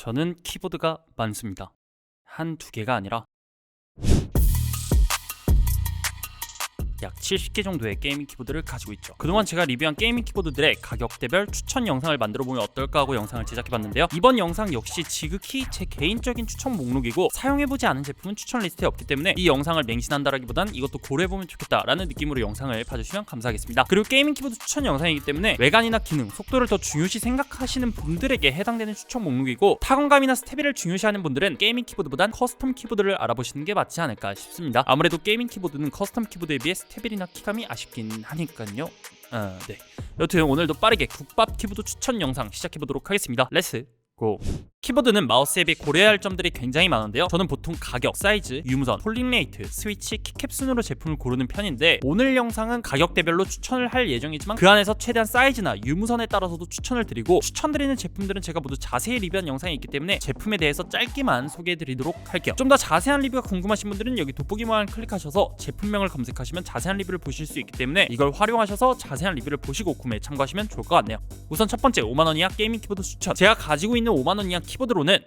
저는 키보드가 많습니다. 한 두 개가 아니라 약 70개 정도의 게이밍 키보드를 가지고 있죠. 그동안 제가 리뷰한 게이밍 키보드들의 가격대별 추천 영상을 만들어 보면 어떨까 하고 영상을 제작해봤는데요. 이번 영상 역시 지극히 제 개인적인 추천 목록이고 사용해보지 않은 제품은 추천 리스트에 없기 때문에 이 영상을 맹신한다라기보단 이것도 고려해보면 좋겠다라는 느낌으로 영상을 봐주시면 감사하겠습니다. 그리고 게이밍 키보드 추천 영상이기 때문에 외관이나 기능, 속도를 더 중요시 생각하시는 분들에게 해당되는 추천 목록이고 타건감이나 스테비를 중요시하는 분들은 게이밍 키보드보단 커스텀 키보드를 알아보시는 게 맞지 않을까 싶습니다. 아무래도 게이밍 키보드는 커스텀 키보드에 비해 스 테빌이나 키감이 아쉽긴 하니까요. 어, 네. 여튼 오늘도 빠르게 국밥 키보드 추천 영상 시작해 보도록 하겠습니다. 렛츠 고. 키보드는 마우스에 비해 고려해야 할 점들이 굉장히 많은데요. 저는 보통 가격, 사이즈, 유무선, 폴링 레이트, 스위치, 키캡 순으로 제품을 고르는 편인데 오늘 영상은 가격대별로 추천을 할 예정이지만 그 안에서 최대한 사이즈나 유무선에 따라서도 추천을 드리고 추천드리는 제품들은 제가 모두 자세히 리뷰한 영상이 있기 때문에 제품에 대해서 짧게만 소개해드리도록 할게요. 좀 더 자세한 리뷰가 궁금하신 분들은 여기 돋보기만 클릭하셔서 제품명을 검색하시면 자세한 리뷰를 보실 수 있기 때문에 이걸 활용하셔서 자세한 리뷰를 보시고 구매에 참고하시면 좋을 것 같네요. 우선 첫 번째 5만 원 이하 게이밍 키보드 추천 제가 가지고 있는 5만 원 이하 키보드로는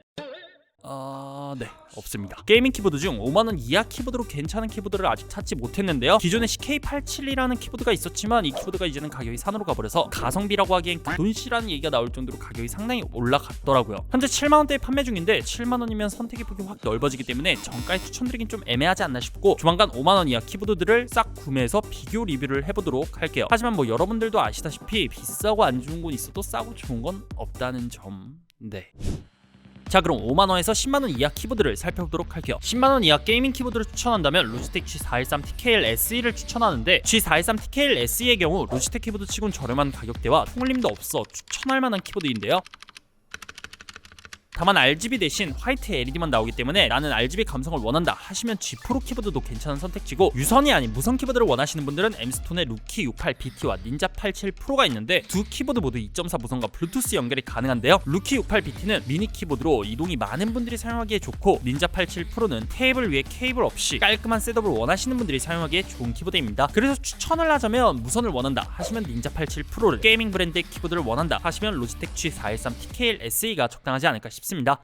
어... 네 없습니다. 게이밍 키보드 중 5만원 이하 키보드로 괜찮은 키보드를 아직 찾지 못했는데요. 기존에 CK87이라는 키보드가 있었지만 이 키보드가 이제는 가격이 산으로 가버려서 가성비라고 하기엔 그돈씨라는 얘기가 나올 정도로 가격이 상당히 올라갔더라고요. 현재 7만원대에 판매 중인데 7만원이면 선택의 폭이 확 넓어지기 때문에 정가에 추천드리긴 좀 애매하지 않나 싶고 조만간 5만원 이하 키보드들을 싹 구매해서 비교 리뷰를 해보도록 할게요. 하지만 뭐 여러분들도 아시다시피 비싸고 안 좋은 건 있어도 싸고 좋은 건 없다는 점. 네. 자 그럼 5만원에서 10만원 이하 키보드를 살펴보도록 할게요. 10만원 이하 게이밍 키보드를 추천한다면 로지텍 G413 TKL SE를 추천하는데 G413 TKL SE의 경우 로지텍 키보드 치곤 저렴한 가격대와 통을림도 없어 추천할 만한 키보드인데요 다만 RGB 대신 화이트 LED만 나오기 때문에 나는 RGB 감성을 원한다 하시면 G 프로 키보드도 괜찮은 선택지고 유선이 아닌 무선 키보드를 원하시는 분들은 엠스톤의 루키 68 BT와 닌자 87 프로가 있는데 두 키보드 모두 2.4 무선과 블루투스 연결이 가능한데요. 루키 68 BT는 미니 키보드로 이동이 많은 분들이 사용하기에 좋고 닌자 87 프로는 테이블 위에 케이블 없이 깔끔한 셋업을 원하시는 분들이 사용하기에 좋은 키보드입니다. 그래서 추천을 하자면 무선을 원한다 하시면 닌자 87 프로를 게이밍 브랜드의 키보드를 원한다 하시면 로지텍 G413 TKL SE가 적당하지 않을까 싶습니다. 싶습니다.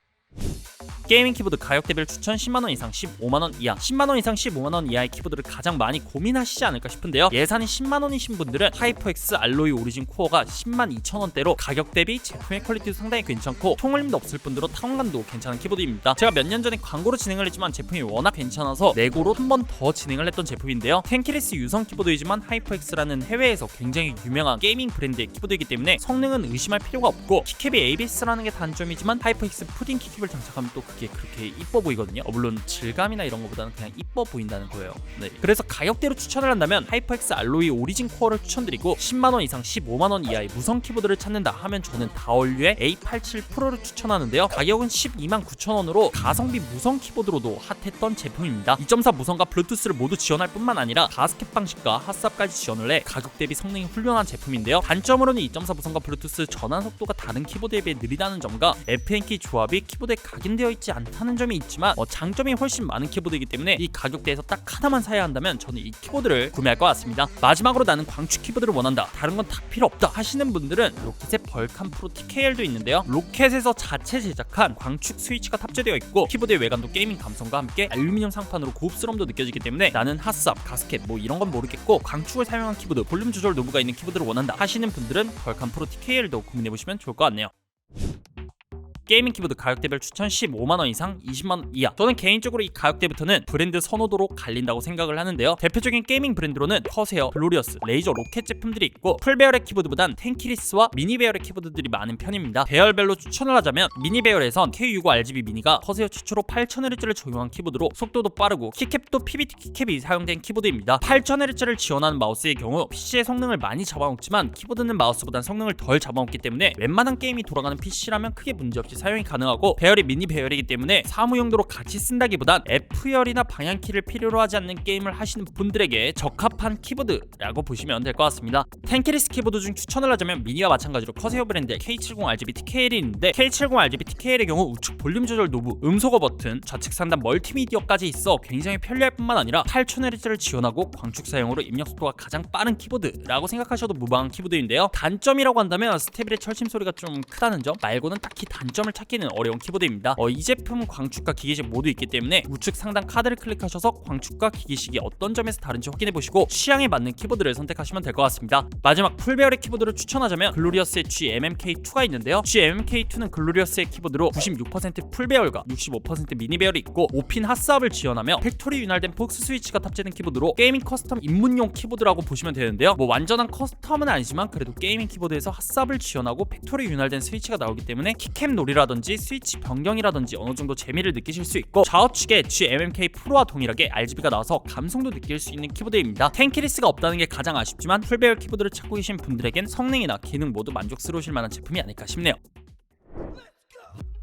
게이밍 키보드 가격대별 추천 10만원 이상 15만원 이하 10만원 이상 15만원 이하의 키보드를 가장 많이 고민하시지 않을까 싶은데요. 예산이 10만원이신 분들은 하이퍼엑스 알로이 오리진 코어가 10만 2천원대로 가격 대비 제품의 퀄리티도 상당히 괜찮고 통을림도 없을 뿐더러 타원감도 괜찮은 키보드입니다. 제가 몇 년 전에 광고로 진행을 했지만 제품이 워낙 괜찮아서 내고로 한 번 더 진행을 했던 제품인데요. 텐키리스 유선 키보드이지만 하이퍼엑스라는 해외에서 굉장히 유명한 게이밍 브랜드의 키보드이기 때문에 성능은 의심할 필요가 없고 키캡이 ABS라는 게 단점이지만 하이퍼엑스 푸딩 키캡을 장착 또 그게 그렇게 이뻐 보이거든요. 어, 물론 질감이나 이런 것보다는 그냥 이뻐 보인다는 거예요. 네. 그래서 가격대로 추천을 한다면 하이퍼엑스 알로이 오리진 코어를 추천드리고 10만 원 이상 15만 원 이하의 무선 키보드를 찾는다 하면 저는 다얼류의 A87 프로를 추천하는데요. 가격은 12만 9천 원으로 가성비 무선 키보드로도 핫했던 제품입니다. 2.4 무선과 블루투스를 모두 지원할 뿐만 아니라 가스켓 방식과 핫삽까지 지원을 해 가격 대비 성능이 훌륭한 제품인데요. 단점으로는 2.4 무선과 블루투스 전환 속도가 다른 키보드에 비해 느리다는 점과 FN키 조합이 키보드에 각인 되어 있지 않다는 점이 있지만 어, 장점이 훨씬 많은 키보드이기 때문에 이 가격대에서 딱 하나만 사야 한다면 저는 이 키보드를 구매할 것 같습니다. 마지막으로 나는 광축 키보드를 원한다. 다른 건 다 필요 없다 하시는 분들은 로켓의 벌칸 프로 TKL도 있는데요. 로켓에서 자체 제작한 광축 스위치가 탑재되어 있고 키보드의 외관도 게이밍 감성과 함께 알루미늄 상판으로 고급스러움도 느껴지기 때문에 나는 핫삽, 가스켓 뭐 이런 건 모르겠고 광축을 사용한 키보드, 볼륨 조절 노브가 있는 키보드를 원한다 하시는 분들은 벌칸 프로 TKL도 고민해 보시면 좋을 것 같네요. 게이밍 키보드 가격대별 추천 15만원 이상 20만원 이하. 저는 개인적으로 이 가격대부터는 브랜드 선호도로 갈린다고 생각을 하는데요. 대표적인 게이밍 브랜드로는 커세어, 글로리어스, 레이저 로켓 제품들이 있고 풀배열의 키보드보단 텐키리스와 미니배열의 키보드들이 많은 편입니다. 배열별로 추천을 하자면 미니배열에선 K65RGB 미니가 커세어 최초로 8000Hz를 적용한 키보드로 속도도 빠르고 키캡도 PBT 키캡이 사용된 키보드입니다. 8000Hz를 지원하는 마우스의 경우 PC의 성능을 많이 잡아먹지만 키보드는 마우스보단 성능을 덜 잡아먹기 때문에 웬만한 게임이 돌아가는 PC라면 크게 문제없이 사용이 가능하고 배열이 미니 배열이기 때문에 사무 용도로 같이 쓴다기보단 F열이나 방향키를 필요로 하지 않는 게임을 하시는 분들에게 적합한 키보드라고 보시면 될 것 같습니다. 텐키리스 키보드 중 추천을 하자면 미니와 마찬가지로 커세어 브랜드의 K70RGB TKL이 있는데 K70RGB TKL의 경우 우측 볼륨 조절 노브, 음소거 버튼, 좌측 상단 멀티미디어까지 있어 굉장히 편리할 뿐만 아니라 8000Hz를 지원하고 광축 사용으로 입력 속도가 가장 빠른 키보드라고 생각하셔도 무방한 키보드인데요. 단점이라고 한다면 스테빌의 철심 소리가 좀 크다는 점 말고는 딱히 단점을 사람을 찾기는 어려운 키보드입니다. 어, 이 제품은 광축과 기계식 모두 있기 때문에 우측 상단 카드를 클릭하셔서 광축과 기계식이 어떤 점에서 다른지 확인해 보시고 취향에 맞는 키보드를 선택하시면 될 것 같습니다. 마지막 풀베어의 키보드를 추천하자면 글로리어스의 GMMK2가 있는데요. GMMK2는 글로리어스의 키보드로 96% 풀베어가 65% 미니베어를 있고 5핀 핫스압을 지원하며 팩토리 윤활된 폭스 스위치가 탑재된 키보드로 게이밍 커스텀 입문용 키보드라고 보시면 되는데요. 뭐 완전한 커스텀은 아니지만 그래도 게이밍 키보드에서 핫스압을 지원하고 팩토리 윤활된 스위치가 나오기 때문에 키캡 놀이라 든지 스위치 변경이라든지 어느 정도 재미를 느끼실 수 있고 좌우측에 GMMK 프로와 동일하게 RGB가 나와서 감성도 느낄 수 있는 키보드입니다. 텐키리스가 없다는 게 가장 아쉽지만 풀베어 키보드를 찾고 계신 분들에겐 성능이나 기능 모두 만족스러우실 만한 제품이 아닐까 싶네요.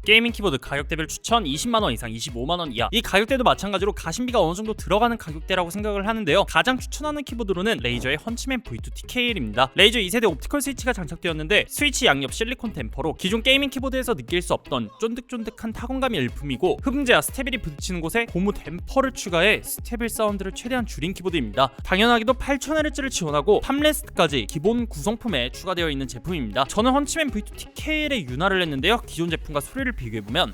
게이밍 키보드 가격대별 추천 20만원 이상 25만원 이하. 이 가격대도 마찬가지로 가심비가 어느 정도 들어가는 가격대라고 생각을 하는데요. 가장 추천하는 키보드로는 레이저의 헌치맨 V2 TKL입니다. 레이저 2세대 옵티컬 스위치가 장착되었는데 스위치 양옆 실리콘 댐퍼로 기존 게이밍 키보드에서 느낄 수 없던 쫀득쫀득한 타건감이 일품이고 흡음재와 스테빌이 부딪히는 곳에 고무 댐퍼를 추가해 스테빌 사운드를 최대한 줄인 키보드입니다. 당연하게도 8000Hz를 지원하고 팜레스트까지 기본 구성품에 추가되어 있는 제품입니다. 저는 헌치맨 V2 TKL에 윤활을 했는데요. 기존 제품과 소리를 비교해보면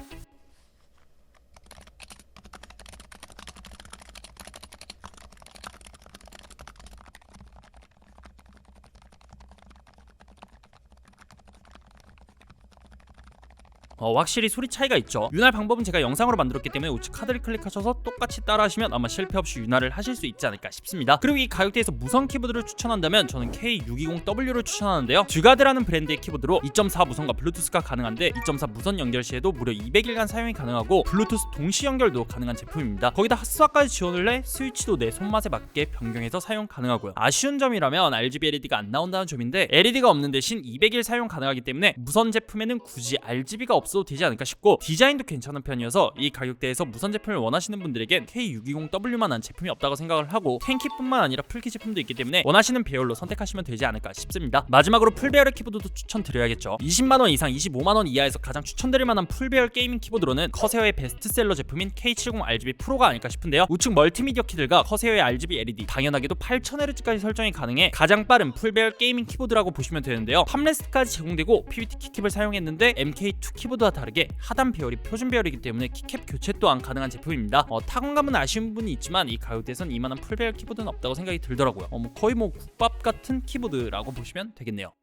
어, 확실히 소리 차이가 있죠. 윤활 방법은 제가 영상으로 만들었기 때문에 우측 카드를 클릭하셔서 똑같이 따라하시면 아마 실패 없이 윤활을 하실 수 있지 않을까 싶습니다. 그리고 이 가격대에서 무선 키보드를 추천한다면 저는 K620W를 추천하는데요. 듀가드라는 브랜드의 키보드로 2.4 무선과 블루투스가 가능한데 2.4 무선 연결 시에도 무려 200일간 사용이 가능하고 블루투스 동시 연결도 가능한 제품입니다. 거기다 핫스와까지 지원을 해 스위치도 내 손맛에 맞게 변경해서 사용 가능하고요. 아쉬운 점이라면 RGB LED가 안 나온다는 점인데 LED가 없는 대신 200일 사용 가능하기 때문에 무선 제품에는 굳이 RGB가 없어 도 되지 않을까 싶고 디자인도 괜찮은 편이어서 이 가격대에서 무선 제품을 원하시는 분들에겐 K620W만한 제품이 없다고 생각을 하고 텐키뿐만 아니라 풀키 제품도 있기 때문에 원하시는 배열로 선택하시면 되지 않을까 싶습니다. 마지막으로 풀배열 키보드도 추천드려야겠죠. 20만원 이상 25만원 이하에서 가장 추천드릴 만한 풀배열 게이밍 키보드로는 커세어의 베스트셀러 제품인 K70 RGB 프로가 아닐까 싶은데요. 우측 멀티미디어 키들과 커세어의 RGB LED 당연하게도 8000Hz까지 설정이 가능해 가장 빠른 풀배열 게이밍 키보드라고 보시면 되는데요. 팜레스트까지 제공되고 PVT 키캡을 사용했는데 MK2 키보드 와 다르게 하단 배열이 표준 배열이기 때문에 키캡 교체 또한 가능한 제품입니다. 어, 타건감은 아쉬운 부분이 있지만 이 가격대에선 이만한 풀배열 키보드는 없다고 생각이 들더라고요. 어, 뭐 거의 뭐 국밥 같은 키보드라고 보시면 되겠네요.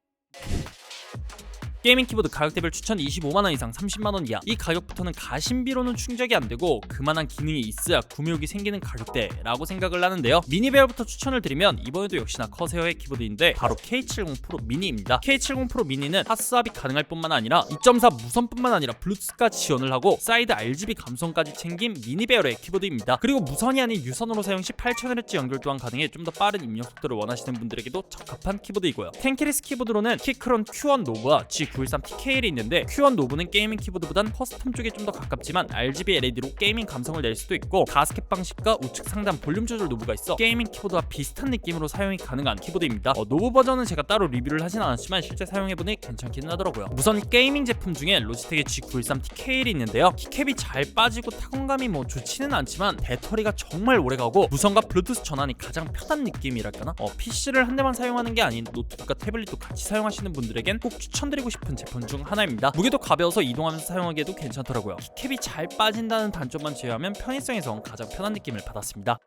게이밍 키보드 가격대별 추천 25만원 이상 30만원 이하. 이 가격부터는 가심비로는 충족이 안되고 그만한 기능이 있어야 구매욕이 생기는 가격대라고 생각을 하는데요. 미니베어부터 추천을 드리면 이번에도 역시나 커세어의 키보드인데 바로 K70 프로 미니입니다. K70 프로 미니는 핫스압이 가능할 뿐만 아니라 2.4 무선뿐만 아니라 블루투스까지 지원을 하고 사이드 RGB 감성까지 챙긴 미니베어의 키보드입니다. 그리고 무선이 아닌 유선으로 사용 시 8000Hz 연결 또한 가능해 좀 더 빠른 입력 속도를 원하시는 분들에게도 적합한 키보드이고요. 텐키리스 키보드로는 키크론 Q1 노브와 G913 TKL이 있는데 Q1 노브는 게이밍 키보드보단 커스텀 쪽에 좀 더 가깝지만 RGB LED로 게이밍 감성을 낼 수도 있고 가스켓 방식과 우측 상단 볼륨 조절 노브가 있어 게이밍 키보드와 비슷한 느낌으로 사용이 가능한 키보드입니다. 어, 노브 버전은 제가 따로 리뷰를 하진 않았지만 실제 사용해보니 괜찮기는 하더라고요. 우선 게이밍 제품 중에 로지텍의 G913 TKL이 있는데요. 키캡이 잘 빠지고 타건감이 뭐 좋지는 않지만 배터리가 정말 오래가고 무선과 블루투스 전환이 가장 편한 느낌이랄까나? 어, PC를 한 대만 사용하는 게 아닌 노트북과 태블릿도 같이 사용하시는 분들에겐 꼭 추천드리고 싶은 제품 중 하나입니다. 무게도 가벼워서 이동하면서 사용하기에도 괜찮더라고요. 키캡이 잘 빠진다는 단점만 제외하면 편의성에선 가장 편한 느낌을 받았습니다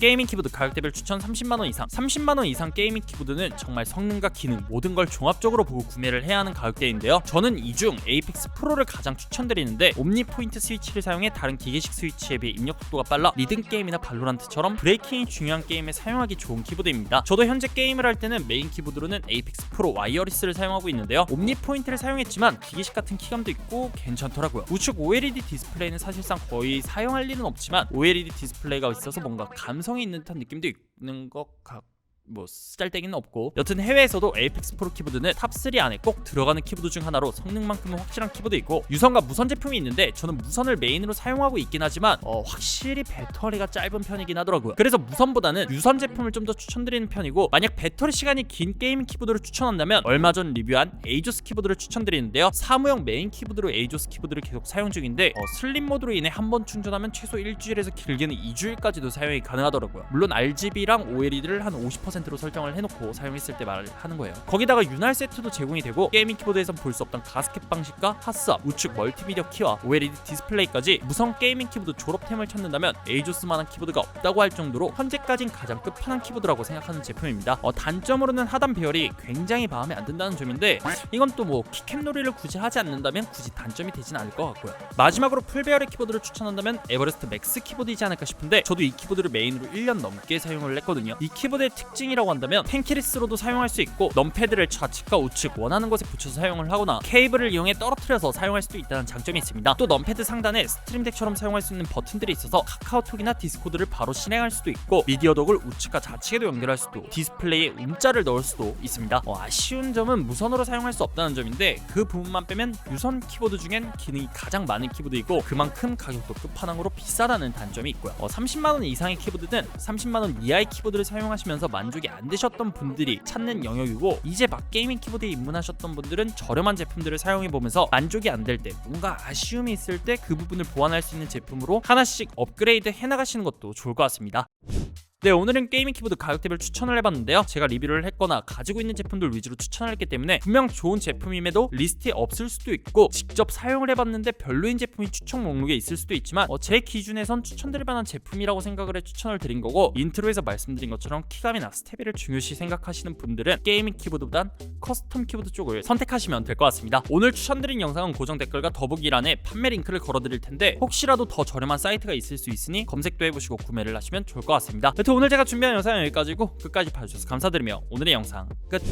게이밍 키보드 가격대별 추천 30만원 이상. 30만원 이상 게이밍 키보드는 정말 성능과 기능 모든 걸 종합적으로 보고 구매를 해야 하는 가격대인데요. 저는 이 중 에이펙스 프로를 가장 추천드리는데 옴니 포인트 스위치를 사용해 다른 기계식 스위치에 비해 입력 속도가 빨라 리듬 게임이나 발로란트처럼 브레이킹이 중요한 게임에 사용하기 좋은 키보드입니다. 저도 현재 게임을 할 때는 메인 키보드로는 에이펙스 프로 와이어리스를 사용하고 있는데요. 옴니 포인트를 사용했지만 기계식 같은 키감도 있고 괜찮더라고요. 우측 OLED 디스플레이는 사실상 거의 사용할 일은 없지만 OLED 디스플레이가 있어서 뭔가 감성이 있는 듯한 느낌도 있는 것 같. 뭐 쓰잘데기는 없고. 여튼 해외에서도 에이펙스 프로 키보드는 탑3 안에 꼭 들어가는 키보드 중 하나로 성능만큼은 확실한 키보드 있고 유선과 무선 제품이 있는데 저는 무선을 메인으로 사용하고 있긴 하지만 어, 확실히 배터리가 짧은 편이긴 하더라고요. 그래서 무선보다는 유선 제품을 좀 더 추천드리는 편이고 만약 배터리 시간이 긴 게이밍 키보드를 추천한다면 얼마 전 리뷰한 에이조스 키보드를 추천드리는데요. 사무용 메인 키보드로 에이조스 키보드를 계속 사용 중인데 어, 슬림 모드로 인해 한 번 충전하면 최소 일주일에서 길게는 2주일까지도 사용이 가능하더라고요. 물론 RGB랑 OLED를 한 50% 50%로 설정을 해놓고 사용했을 때 말을 하는 거예요. 거기다가 윤활 세트도 제공이 되고 게이밍 키보드에선 볼 수 없던 가스켓 방식과 핫스압, 우측 멀티미디어 키와 OLED 디스플레이까지 무선 게이밍 키보드 졸업템을 찾는다면 에이조스만한 키보드가 없다고 할 정도로 현재까진 가장 끝판왕 키보드라고 생각하는 제품입니다. 어, 단점으로는 하단 배열이 굉장히 마음에 안 든다는 점인데 이건 또 뭐 키캡 놀이를 굳이 하지 않는다면 굳이 단점이 되진 않을 것 같고요. 마지막으로 풀 배열의 키보드를 추천한다면 에버레스트 맥스 키보드이지 않을까 싶은데 저도 이 키보드를 메인으로 1년 넘게 사용을 했거든요. 이 키보드의 특징 이라고 한다면 펜키리스로도 사용할 수 있고 넘패드를 좌측과 우측 원하는 곳에 붙여서 사용을 하거나 케이블을 이용해 떨어뜨려서 사용할 수도 있다는 장점이 있습니다. 또 넘패드 상단에 스트림덱처럼 사용할 수 있는 버튼들이 있어서 카카오톡이나 디스코드를 바로 실행할 수도 있고 미디어 덕을 우측과 좌측에도 연결할 수도 디스플레이에 움자를 넣을 수도 있습니다. 어, 아쉬운 점은 무선으로 사용할 수 없다는 점인데 그 부분만 빼면 유선 키보드 중엔 기능이 가장 많은 키보드이고 그만큼 가격도 끝판왕으로 비싸다는 단점이 있고요. 어, 30만 원 이상의 키보드는 30만 원 이하의 키보드를 사용하시면서 만 족이 안 되셨던 분들이 찾는 영역이고 이제 막 게이밍 키보드에 입문하셨던 분들은 저렴한 제품들을 사용해 보면서 만족이 안 될 때 뭔가 아쉬움이 있을 때 그 부분을 보완할 수 있는 제품으로 하나씩 업그레이드 해 나가시는 것도 좋을 것 같습니다. 네 오늘은 게이밍 키보드 가격대별 추천을 해봤는데요. 제가 리뷰를 했거나 가지고 있는 제품들 위주로 추천을 했기 때문에 분명 좋은 제품임에도 리스트에 없을 수도 있고 직접 사용을 해봤는데 별로인 제품이 추천 목록에 있을 수도 있지만 어, 제 기준에선 추천드릴 만한 제품이라고 생각을 해 추천을 드린 거고 인트로에서 말씀드린 것처럼 키감이나 스텝을 중요시 생각하시는 분들은 게이밍 키보드보단 커스텀 키보드 쪽을 선택하시면 될 것 같습니다. 오늘 추천드린 영상은 고정 댓글과 더보기란에 판매 링크를 걸어드릴 텐데 혹시라도 더 저렴한 사이트가 있을 수 있으니 검색도 해보시고 구매를 하시면 좋을 것 같습니다 오늘 제가 준비한 영상은 여기까지고 끝까지 봐주셔서 감사드리며 오늘의 영상 끝